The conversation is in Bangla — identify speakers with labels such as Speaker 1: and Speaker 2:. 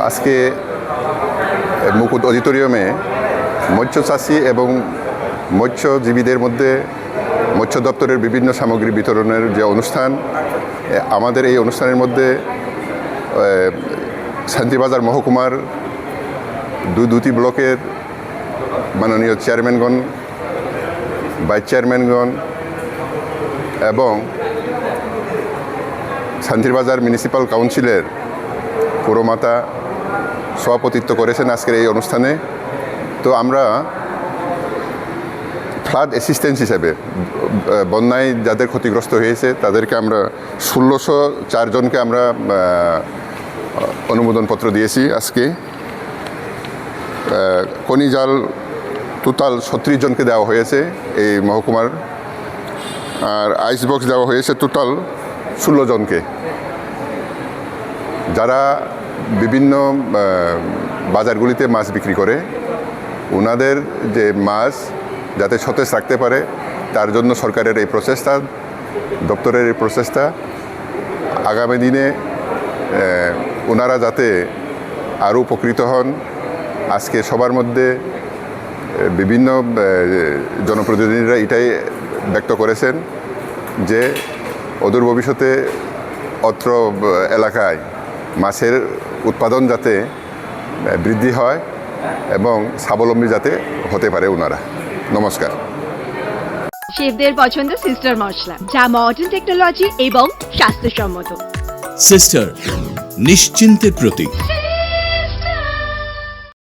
Speaker 1: আজকে মুকুট অডিটোরিয়ামে মৎস্য চাষি এবং মৎস্যজীবীদের মধ্যে মৎস্য দপ্তরের বিভিন্ন সামগ্রী বিতরণের যে অনুষ্ঠান আমাদের এই অনুষ্ঠানের মধ্যে শান্তিবাজার মহকুমার দু, দুটি ব্লকের মাননীয় চেয়ারম্যানগণ, ভাইস চেয়ারম্যানগণ এবং শান্তিরবাজার মিউনিসিপ্যাল কাউন্সিলের পুরমাতা সভাপতিত্ব করেছেন আজকের এই অনুষ্ঠানে। তো আমরা ফ্লাড অ্যাসিস্ট্যান্স হিসাবে বন্যায় যাদের ক্ষতিগ্রস্ত হয়েছে তাদেরকে আমরা ষোলোশো চারজনকে আমরা অনুমোদনপত্র দিয়েছি আজকে। আহ, খনিজাল টোটাল ছত্রিশ জনকে দেওয়া হয়েছে এই মহকুমার। আর আইস বক্স দেওয়া হয়েছে টোটাল ষোলো জনকে। যারা বিভিন্ন বাজারগুলিতে মাছ বিক্রি করে ওনাদের যে মাছ যাতে সতেজ রাখতে পারে, তার জন্য সরকারের এই প্রচেষ্টা, দপ্তরের এই প্রচেষ্টা, আগামী দিনে ওনারা যাতে আরও উপকৃত হন, আজকে সবার মধ্যে বিভিন্ন জনপ্রতিনিধিরা এটাই ব্যক্ত করেছেন যে, অদূর ভবিষ্যতে অত্র এলাকায় মাছের উৎপাদন যাতে বৃদ্ধি হয় এবং স্বাবলম্বী যাতে হতে পারে ওনারা নমস্কার।
Speaker 2: শেফদের পছন্দ সিস্টার মশলা যা মডার্ন টেকনোলজি এবং স্বাস্থ্যসম্মত।
Speaker 3: সিস্টার নিশ্চিন্তের প্রতীক।